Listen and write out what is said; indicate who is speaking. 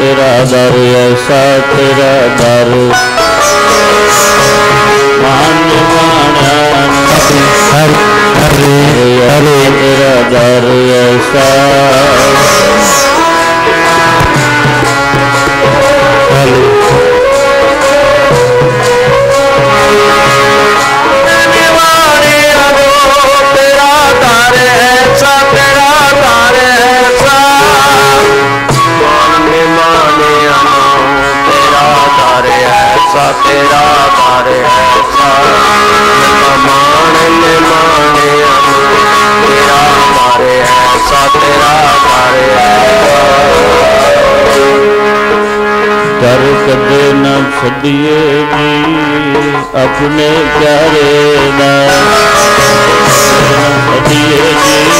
Speaker 1: तेरा दारू ऐसा
Speaker 2: तेरा दारू ऐसा तेरा दर ऐसा माने माने तेरा दर ऐसा तेरा दर
Speaker 1: कर कदे न छदिए जी अपने प्यारे न छदिए जी